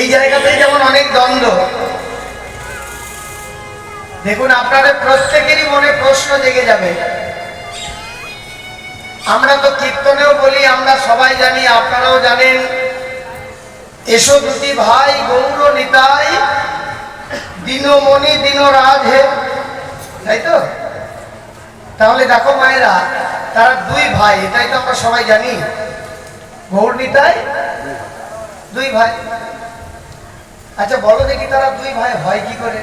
এই জায়গাতে যেমন অনেক দ্বন্দ্ব। দেখুন, আপনাদের প্রত্যেকেরই মনে প্রশ্ন জেগে যাবে। আমরা তো কীর্তনেও বলি, আমরা সবাই জানি, আপনারাও জানেন, এসো দুটি ভাই, গৌর নিতাই, দিনমণি দিন রাধে তাই তো? তাহলে দেখো মায়েরা, তারা দুই ভাই, এটাই তো আমরা সবাই জানি। গৌর নিতাই, দুই ভাই। আচ্ছা বলো দেখি তারা দুই ভাই হয় কি করে?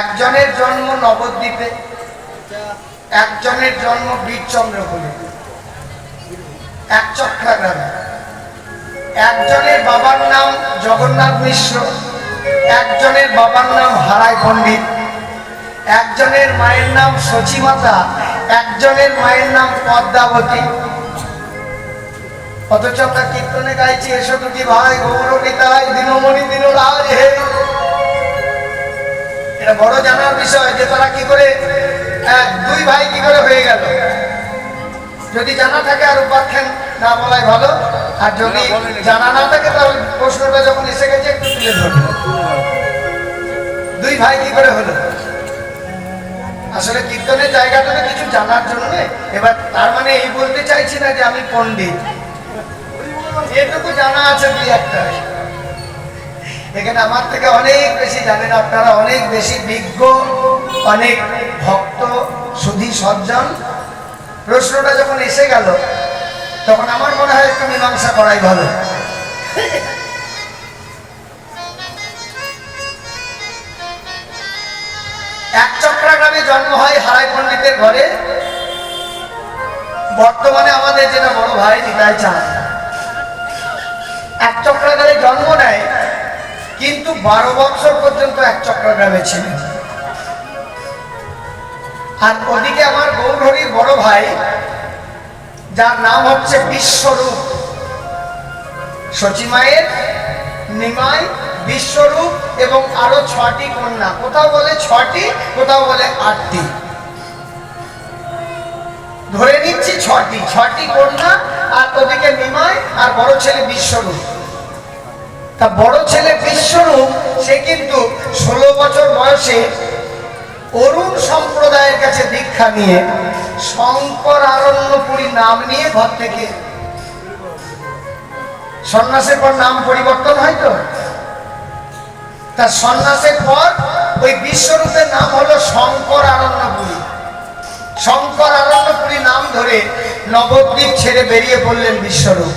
একজনের জন্ম নবদ্বীপে, একজনের জন্ম বীরচন্দ্রপুরে, এক চক্রা গ্রামে একজনের বাবার নাম জগন্নাথ মিশ্র, একজনের বাবার নাম হারাই পণ্ডিত, একজনের মায়ের নাম সচিমাতা একজনের মায়ের নাম পদ্মাবতী। অথচ আমরা কীর্তনে গাইছি এসো দুটি ভাই গৌরবিতায় দিনমণি দিন রাজ হে এটা বড় জানার বিষয় যে তারা কি করে এক, দুই ভাই কি করে হয়ে গেল। যদি জানা থাকে আর উপাখ্যান না বলাই ভালো আর যদি জানা না থাকে তাহলে প্রশ্নটা যখন এসে গেছে একটু তুলে ধরবে দুই ভাই কি করে হলো? আসলে কীর্তনের জায়গাটা কিছু জানার জন্য এবার তার মানে এই বলতে চাইছি না যে আমি পণ্ডিত। এটুকু জানা আছে দুই একটা। এখানে আমার থেকে অনেক বেশি জানেন, আপনারা অনেক বেশি বিজ্ঞ, অনেক ভক্ত, সুধী সজ্জন। প্রশ্নটা যখন এসে গেল, তখন আমার মনে হয় একটু মীমাংসা করাই ভালো। এক চক্রা গ্রামে জন্ম হয় হারাই পণ্ডিতের ঘরে। বর্তমানে আমাদের যেটা বড় ভাই, নিতাই চাঁদ। এক চক্রাগারে জন্ম নেয়, কিন্তু বারো বছর পর্যন্ত এক চক্রাগ্রামে ছিলেন আর ওদিকে আমার গৌরহরির বড় ভাই, যার নাম হচ্ছে বিশ্বরূপ। সচিমায়ের নিমাই, বিশ্বরূপ এবং আরও ছটি কন্যা। কোথাও বলে ছটি, কোথাও বলে আটটি। ধরে নিচ্ছি ছটি ছটি কন্যা আর ওদিকে নিমাই আর বড় ছেলে বিশ্বরূপ। তা বড় ছেলে বিশ্বরূপ, সে কিন্তু ষোলো বছর বয়সে অরুণ সম্প্রদায়ের কাছে দীক্ষা নিয়ে শঙ্কর আরণ্যপুরী নাম নিয়ে ঘর থেকে সন্ন্যাসের পর নাম পরিবর্তন হয় তো? তা সন্ন্যাসের পর ওই বিশ্বরূপের নাম হলো শঙ্কর আরণ্যপুরী। শঙ্কর আনন্দপুরী নাম ধরে নবদ্বীপ ছেড়ে বেরিয়ে পড়লেন বিশ্বরূপ।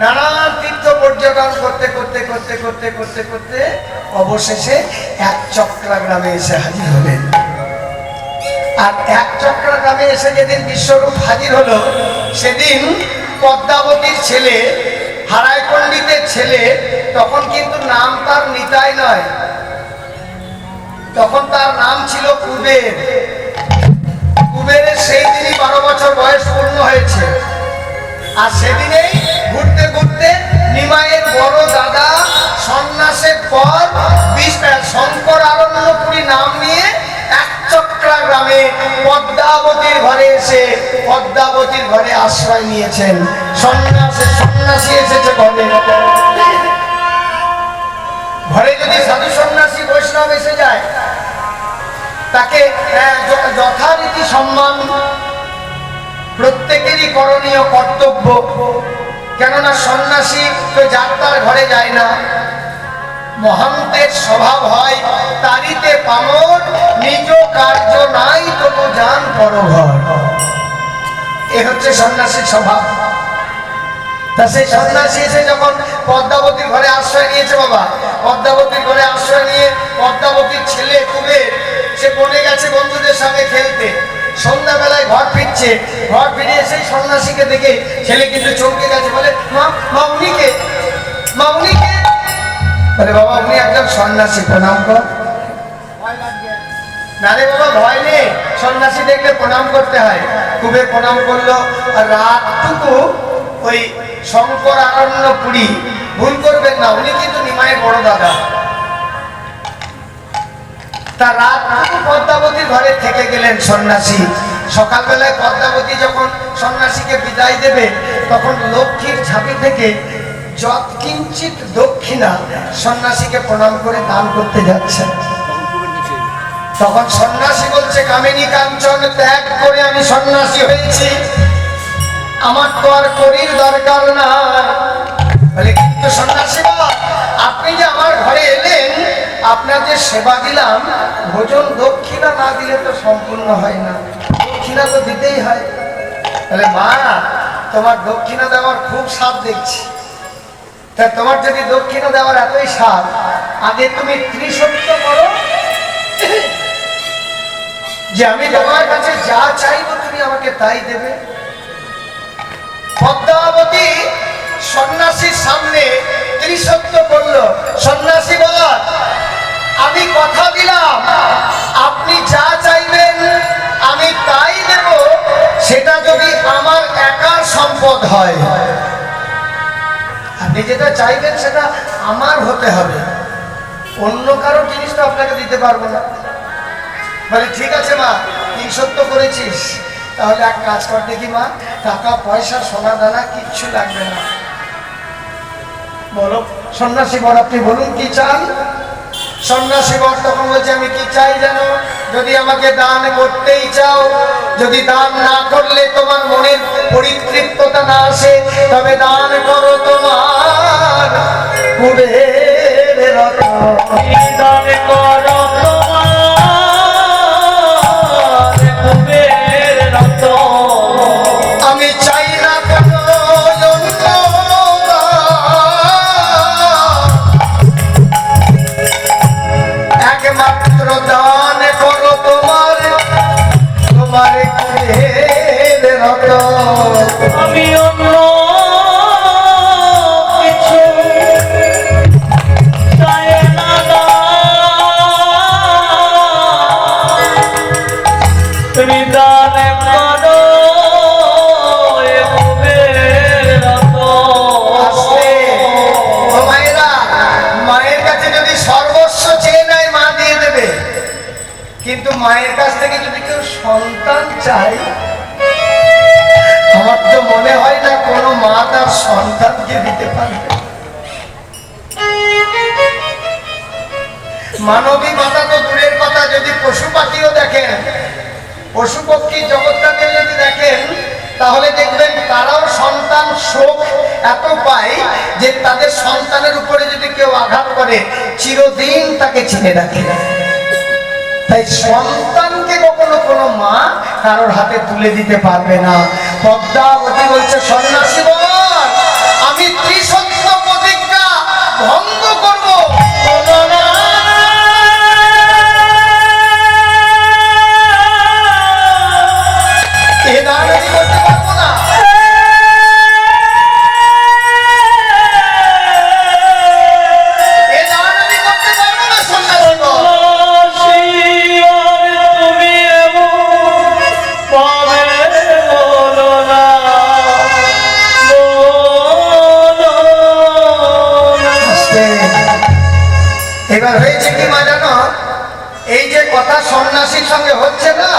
নানা তীর্থ পর্যটন করতে করতে করতে করতে করতে করতে অবশেষে এক চক্রা গ্রামে এসে হাজির হলেন। আর এক চক্রা গ্রামে এসে যেদিন বিশ্বরূপ হাজির হলো, সেদিন পদ্মাবতীর ছেলে হারায় পণ্ডিতের ছেলে, তখন কিন্তু নাম তার নিতাই নয়। তখন তার নাম ছিল কুবের। কুবেরের সেই দিনই বারো বছর বয়স পূর্ণ হয়েছে। আর সেদিনেই ঘুরতে ঘুরতে নিমাইয়ের বড় দাদা সন্ন্যাসের পর শঙ্কর আরণ্যপুরী নাম নিয়ে এক চক্রা গ্রামে পদ্মাবতীর ঘরে এসে পদ্মাবতীর ঘরে আশ্রয় নিয়েছেন। সন্ন্যাসে সন্ন্যাসী এসেছে ঘরে। যদি সাধু সন্ন্যাসী বৈষ্ণব এসে যায়, তাকে যথারীতি সম্মান, প্রত্যেকেরই করণীয় কর্তব্য। কেননা সন্ন্যাসী তো যাত্রার ঘরে যায় না। মহান্তের স্বভাব হয়, তারিতে পামর, নিজ কার্য নাই তবু যান পরঘর। এ হচ্ছে সন্ন্যাসীর স্বভাব। তা সেই সন্ন্যাসী এসে যখন পদ্মাবতীর ঘরে আশ্রয় নিয়েছে বাবা, পদ্মাবতীর ঘরে আশ্রয় নিয়ে পদ্মাবতীর ছেলে কুবের, সে বনে গেছে বন্ধুদের সঙ্গে খেলতে। সন্ধ্যাবেলায় ঘর ফিরছে। ঘর ফিরে এসে সন্ন্যাসীকে দেখে ছেলে কিন্তু চমকে গেছে, বলে, মা মা, উনিকে মা, উনিকে? বলে, বাবা, উনি একজন সন্ন্যাসী, প্রণাম কর। না রে বাবা, ভয় নেই। সন্ন্যাসী দেখলে প্রণাম করতে হয়। কুবের প্রণাম করল, আর রাতটুকু ওই শঙ্কর আরণ্য পুরী। ভুল করবেন না, উনি কিন্তু নিমায়ের বড় দাদা। তা রাতটুকু পদ্মাবতীর ঘরে থেকে গেলেন সন্ন্যাসী। সকালবেলায় পদ্মাবতী যখন সন্ন্যাসীকে বিদায় দেবে, তখন লক্ষ্মীর ঝাঁপি থেকে যৎকিঞ্চিত দক্ষিণা সন্ন্যাসীকে প্রণাম করে দান করতে যাচ্ছেন। তখন সন্ন্যাসী বলছে, কামিনী কাঞ্চন, ত্যাগ করে আমি সন্ন্যাসী হয়েছি। আমার তো আর করির দরকার না সেবা দিলাম, ভোজন দক্ষিণা না দিলে তো সম্পূর্ণ হয় না। দক্ষিণা তো দিতেই হয়। তাহলে মা, তোমার দক্ষিণা দেওয়ার খুব স্বাদ দেখছি। তা তোমার যদি দক্ষিণা দেওয়ার এতই স্বাদ, আগে তুমি ত্রিসত্য করো। যে আমি তোমার কাছে যা চাইব তুমি আমাকে তাই দেবে। পদ্মাবতী সন্ন্যাসীর সামনে ত্রিসত্য করল। সন্ন্যাসী বল। আমি কথা দিলাম। আপনি যা চাইবেন, আমি তাই দেব। সেটা যদি আমার একার সম্পদ হয়। আপনি যেটা চাইবেন, সেটা আমার হতে হবে। অন্য কারও জিনিস তো আপনাকে দিতে পারব না। বলে, ঠিক আছে মা তিন সত্য করেছিস। তাহলে এক কাজ কর দেখি মা, টাকা, পয়সা, সোনা, দানা কিচ্ছু লাগবে না। বলো, সন্ন্যাসী বর, আপনি বলুন কি চান? সন্ন্যাসী বর তখন বলছে, আমি কি চাই যেন যদি আমাকে দান করতেই চাও, যদি দান না করলে তোমার মনের পরিতৃপ্ততা না আসে, তবে দান করো তোমার কুবের দান করো দিয়ে দেবে। কিন্তু মায়ের কাছ থেকে যদি কেউ সন্তান চায়, আমার তো মনে হয় না কোনো মা তার সন্তানকে দিতে পারবে। মানবী মাতা তো দূরের কথা, যদি পশু পাখিও দেখেন পশু পক্ষী জগৎটাকে যদি দেখেন, তাহলে দেখবেন তারাও সন্তান শোক এত পায় যে তাদের সন্তানের উপরে যদি কেউ আঘাত করে, চিরদিন তাকে চিনে রাখে। তাই সন্তানকে কখনো কোনো মা কারোর হাতে তুলে দিতে পারবে না। পদ্মাবতী বলছে, সন্ন্যাসী আমি ত্রিসত্য সন্ন্যাসীর সঙ্গে হচ্ছে না?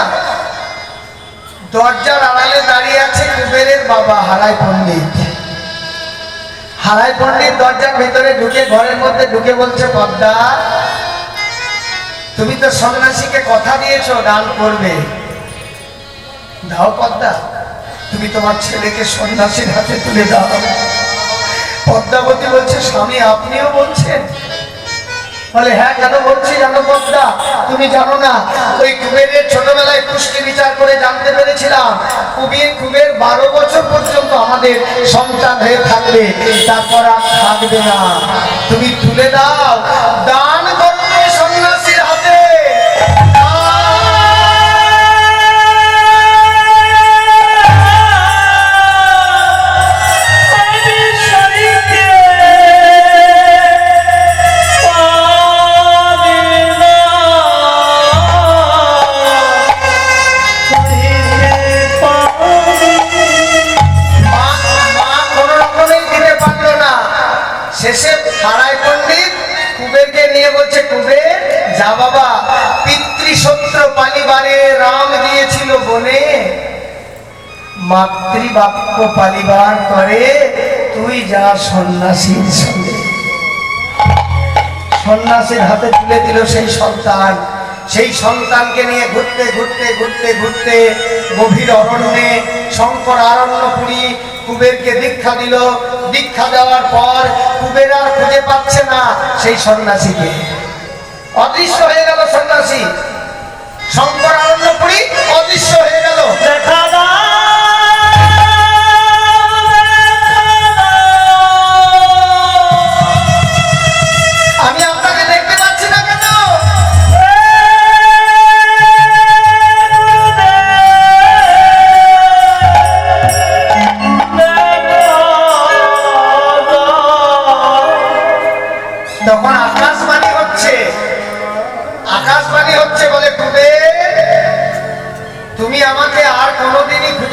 দরজার আড়ালে দাঁড়িয়ে আছে কুবেরের বাবা, হারাই পণ্ডিত। হারাই পণ্ডিত দরজার ভিতরে ঢুকে, ঘরের মধ্যে ঢুকে বলছে পদ্মা তুমি তো সন্ন্যাসীকে কথা দিয়েছ, দান করবে। দাও পদ্মা, তুমি তোমার ছেলেকে সন্ন্যাসীর হাতে তুলে দাও। পদ্মাবতী বলছে, স্বামী, আপনিও বলছেন? বলে হ্যাঁ কেন বলছি, জানো পদ্মা তুমি জানো না, ওই কুবেরের ছোটবেলায় পুষ্টি বিচার করে জানতে পেরেছিলাম, কুবির, কুবের বারো বছর পর্যন্ত আমাদের সন্তান হয়ে থাকবে, তারপর আর থাকবে না। তুমি তুলে দাও দান শেষে পাড়ায় পণ্ডিত কুবেরকে নিয়ে বলছে, কুবের, যা বাবা পিতৃসত্র পালিবারে রাম দিয়েছিল বনে। মাতৃবাক্য পালিবার করে তুই যা সন্ন্যাসীর সঙ্গে। সন্ন্যাসীর হাতে তুলে দিল সেই সন্তান। সেই সন্তানকে নিয়ে ঘুরতে ঘুরতে ঘুরতে ঘুরতে গভীর অরণ্যে শঙ্কর আরণ্যপুরী কুবেরকে দীক্ষা দিল। দীক্ষা দেওয়ার পর কুবের আর খুঁজে পাচ্ছে না সেই সন্ন্যাসীকে। অদৃশ্য হয়ে গেল সন্ন্যাসী। শঙ্কর আরণ্যপুরী অদৃশ্য হয়ে গেল। দেখা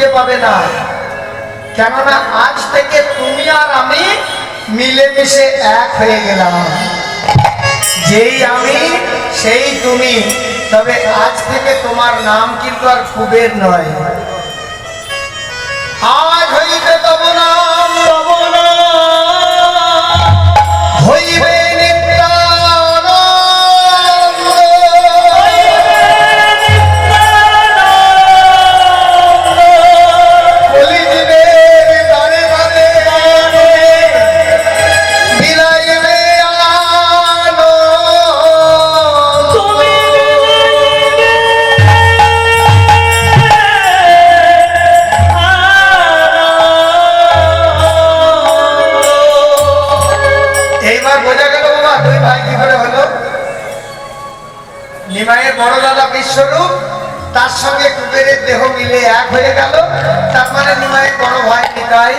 খুঁজে পাবে না। কেননা আজ থেকে তুমি আর আমি মিলেমিশে এক হয়ে গেলাম। যেই আমি, সেই তুমি। তবে আজ থেকে তোমার নাম কিন্তু আর কুবের নয়। আজ হইতে তব নাম বিশ্বরূপ তার সঙ্গে কুবেরের দেহ মিলে এক হয়ে গেল। তার মানে নিমায় বড় ভাই নিতাই।